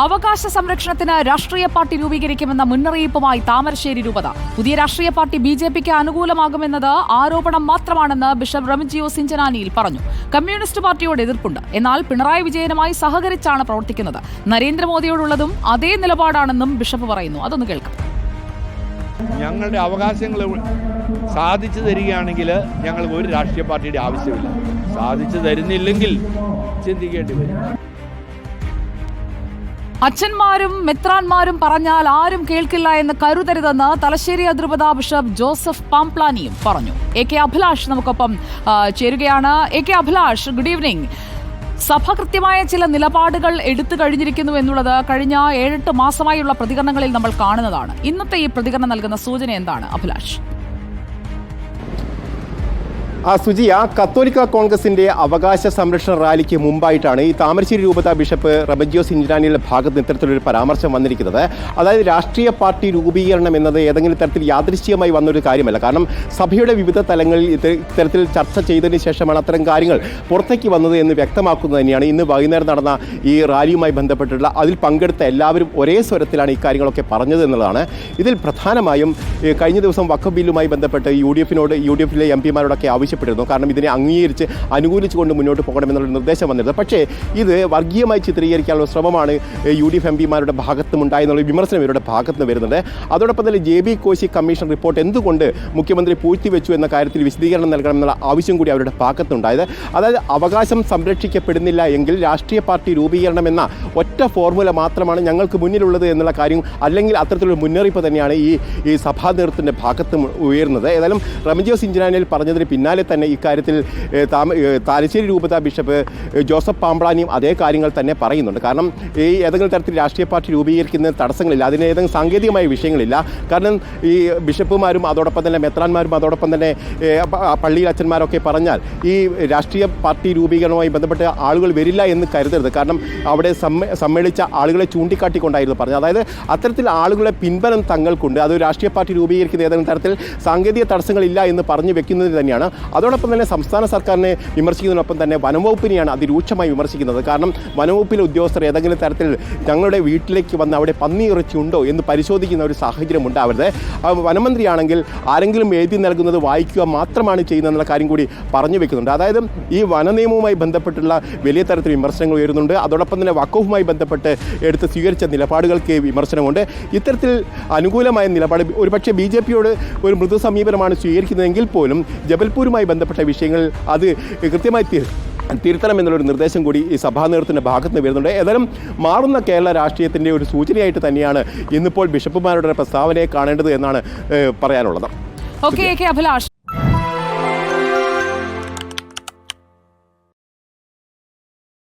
അവകാശ സംരക്ഷണത്തിന് രാഷ്ട്രീയ പാർട്ടി രൂപീകരിക്കുമെന്ന മുന്നറിയിപ്പുമായി താമരശ്ശേരി രൂപത. പുതിയ രാഷ്ട്രീയ പാർട്ടി ബി ജെ പിക്ക് അനുകൂലമാകുമെന്നത് ആരോപണം മാത്രമാണെന്ന് ബിഷപ്പ് റമിജിയോ സിഞ്ചനാനിയിൽ പറഞ്ഞു. കമ്മ്യൂണിസ്റ്റ് പാർട്ടിയോട് എതിർപ്പുണ്ട്. എന്നാൽ പിണറായി വിജയനുമായി സഹകരിച്ചാണ് പ്രവർത്തിക്കുന്നത്. നരേന്ദ്രമോദിയോടുള്ളതും അതേ നിലപാടാണെന്നും ബിഷപ്പ് പറയുന്നു. അതൊന്ന് കേൾക്കാം. ഞങ്ങളുടെ അവകാശങ്ങൾ സാധിച്ചു തരികയാണെങ്കിൽ ഞങ്ങൾക്ക് ഒരു രാഷ്ട്രീയ പാർട്ടിയുടെ ആവശ്യമില്ല. സാധിച്ചു തരുന്നില്ലെങ്കിൽ ചിന്തിക്കേണ്ടി വരും. അച്ഛന്മാരും മെത്രാന്മാരും പറഞ്ഞാൽ ആരും കേൾക്കില്ല എന്ന് കരുതരുതെന്ന് തലശ്ശേരി അതിർപത ബിഷപ്പ് ജോസഫ് പാംപ്ലാനിയും പറഞ്ഞു. എ കെ അഭിലാഷ് നമുക്കൊപ്പം ചേരുകയാണ്. A K Abhilash good evening സഭ കൃത്യമായ ചില നിലപാടുകൾ എടുത്തു കഴിഞ്ഞിരിക്കുന്നു എന്നുള്ളത് കഴിഞ്ഞ ഏഴെട്ട് മാസമായുള്ള പ്രതികരണങ്ങളിൽ നമ്മൾ കാണുന്നതാണ്. ഇന്നത്തെ ഈ പ്രതികരണം നൽകുന്ന സൂചന എന്താണ് അഭിലാഷ്? ആ സുജിയ കത്തോലിക്ക കോൺഗ്രസിന്റെ അവകാശ സംരക്ഷണ റാലിക്ക് മുമ്പായിട്ടാണ് ഈ താമരശ്ശേരി രൂപത ബിഷപ്പ് റബജിയോസ് ഇഞ്ചിനാനിയുടെ ഭാഗത്ത് ഇത്തരത്തിലൊരു പരാമർശം വന്നിരിക്കുന്നത്. അതായത് രാഷ്ട്രീയ പാർട്ടി രൂപീകരണം എന്നത് ഏതെങ്കിലും തരത്തിൽ യാദൃശ്ചികമായി വന്നൊരു കാര്യമല്ല. കാരണം സഭയുടെ വിവിധ തലങ്ങളിൽ ഇത് ഇത്തരത്തിൽ ചർച്ച ചെയ്തതിന് ശേഷമാണ് അത്തരം കാര്യങ്ങൾ പുറത്തേക്ക് വന്നത് എന്ന് വ്യക്തമാക്കുന്നത് തന്നെയാണ് ഇന്ന് വൈകുന്നേരം നടന്ന ഈ റാലിയുമായി ബന്ധപ്പെട്ടുള്ള അതിൽ പങ്കെടുത്ത എല്ലാവരും ഒരേ സ്വരത്തിലാണ് ഈ കാര്യങ്ങളൊക്കെ പറഞ്ഞത് എന്നുള്ളതാണ്. ഇതിൽ പ്രധാനമായും കഴിഞ്ഞ ദിവസം വഖഫ് ബില്ലുമായി ബന്ധപ്പെട്ട് യു ഡി എഫിനോട് യു ഡി എഫിലെ എം പിമാരോടൊക്കെ ആവശ്യപ്പെട്ടിരുന്നു. കാരണം ഇതിനെ അംഗീകരിച്ച് അനുകൂലിച്ചുകൊണ്ട് മുന്നോട്ട് പോകണമെന്നുള്ള നിർദ്ദേശം വന്നിരുന്നത് പക്ഷേ ഇത് വർഗീയമായി ചിത്രീകരിക്കാനുള്ള ശ്രമമാണ് യു ഡി എഫ് എം പിമാരുടെ ഭാഗത്തും ഉണ്ടായെന്നുള്ള വിമർശനം ഇവരുടെ ഭാഗത്ത് നിന്ന് വരുന്നുണ്ട്. അതോടൊപ്പം തന്നെ J B Koshy commission report എന്തുകൊണ്ട് മുഖ്യമന്ത്രി പൂഴ്ത്തിവെച്ചു എന്ന കാര്യത്തിൽ വിശദീകരണം നൽകണമെന്നുള്ള ആവശ്യം കൂടി അവരുടെ ഭാഗത്തുണ്ടായത് അതായത് അവകാശം സംരക്ഷിക്കപ്പെടുന്നില്ല എങ്കിൽ രാഷ്ട്രീയ പാർട്ടി രൂപീകരണം എന്ന ഒറ്റ ഫോർമുല മാത്രമാണ് ഞങ്ങൾക്ക് മുന്നിലുള്ളത് എന്നുള്ള കാര്യം അല്ലെങ്കിൽ അത്തരത്തിലൊരു മുന്നറിയിപ്പ് തന്നെയാണ് ഈ ഈ സഭാ നേതൃത്വത്തിന്റെ ഭാഗത്ത് ഉയർന്നത് ഏതായാലും റമജിയോസ് ഇഞ്ചിനാനിൽ പറഞ്ഞതിന് പിന്നാലെ തന്നെ ഇക്കാര്യത്തിൽ താലശ്ശേരി രൂപത ബിഷപ്പ് ജോസഫ് പാമ്പളാനിയും അതേ കാര്യങ്ങൾ തന്നെ പറയുന്നുണ്ട്. കാരണം ഈ ഏതെങ്കിലും തരത്തിൽ രാഷ്ട്രീയ പാർട്ടി രൂപീകരിക്കുന്ന തടസ്സങ്ങളില്ല അതിന് ഏതെങ്കിലും സാങ്കേതികമായ വിഷയങ്ങളില്ല. കാരണം ഈ ബിഷപ്പുമാരും അതോടൊപ്പം തന്നെ മെത്രാന്മാരും അതോടൊപ്പം തന്നെ പള്ളിയിൽ അച്ഛന്മാരൊക്കെ പറഞ്ഞാൽ ഈ രാഷ്ട്രീയ പാർട്ടി രൂപീകരണവുമായി ബന്ധപ്പെട്ട് ആളുകൾ വരില്ല എന്ന് കരുതരുത്. കാരണം അവിടെ സമ്മേളിച്ച ആളുകളെ ചൂണ്ടിക്കാട്ടിക്കൊണ്ടായിരുന്നു പറഞ്ഞത്. അതായത് അത്തരത്തിൽ ആളുകളെ പിൻബലം തങ്ങൾക്കുണ്ട്. അത് രാഷ്ട്രീയ പാർട്ടി രൂപീകരിക്കുന്ന ഏതെങ്കിലും തരത്തിൽ സാങ്കേതിക തടസ്സങ്ങളില്ല എന്ന് പറഞ്ഞു വെക്കുന്നത് തന്നെയാണ് അതോടൊപ്പം തന്നെ സംസ്ഥാന സർക്കാരിനെ വിമർശിക്കുന്നതിനൊപ്പം തന്നെ വനംവകുപ്പിനെയാണ് അതിരൂക്ഷമായി വിമർശിക്കുന്നത്. കാരണം വനംവകുപ്പിലെ ഉദ്യോഗസ്ഥർ ഏതെങ്കിലും തരത്തിൽ ഞങ്ങളുടെ വീട്ടിലേക്ക് വന്ന് അവിടെ പന്നി ഇറച്ചി ഉണ്ടോ എന്ന് പരിശോധിക്കുന്ന ഒരു സാഹചര്യം ഉണ്ടാവരുത്. വനമന്ത്രിയാണെങ്കിൽ ആരെങ്കിലും എഴുതി നൽകുന്നത് വായിക്കുക മാത്രമാണ് ചെയ്യുന്നതെന്നുള്ള കാര്യം കൂടി പറഞ്ഞു വെക്കുന്നുണ്ട്. അതായത് ഈ വന വനനിയമവുമായി ബന്ധപ്പെട്ടുള്ള വലിയ തരത്തിൽ വിമർശനങ്ങൾ ഉയരുന്നുണ്ട്. അതോടൊപ്പം തന്നെ വക്കവുമായി ബന്ധപ്പെട്ട് എടുത്ത് സ്വീകരിച്ച നിലപാടുകൾക്ക് വിമർശനമുണ്ട്. ഇത്തരത്തിൽ അനുകൂലമായ നിലപാട് ഒരുപക്ഷെ ബി ജെ പിയോട് ഒരു മൃദു സമീപനമാണ് സ്വീകരിക്കുന്നതെങ്കിൽ പോലും ജബൽപൂരുമായി ബന്ധപ്പെട്ട വിഷയങ്ങൾ അത് കൃത്യമായി തിരുത്തണം എന്നുള്ളൊരു നിർദ്ദേശം കൂടി ഈ സഭാ നേതൃത്വത്തിന്റെ ഭാഗത്ത് നിന്ന് വരുന്നുണ്ട്. ഏതായാലും മാറുന്ന കേരള രാഷ്ട്രീയത്തിന്റെ ഒരു സൂചനയായിട്ട് തന്നെയാണ് ഇന്നിപ്പോൾ ബിഷപ്പുമാരുടെ പ്രസ്താവനയെ കാണേണ്ടത് എന്നാണ് പറയാനുള്ളത്. ഓക്കെ അഭിലാഷ്.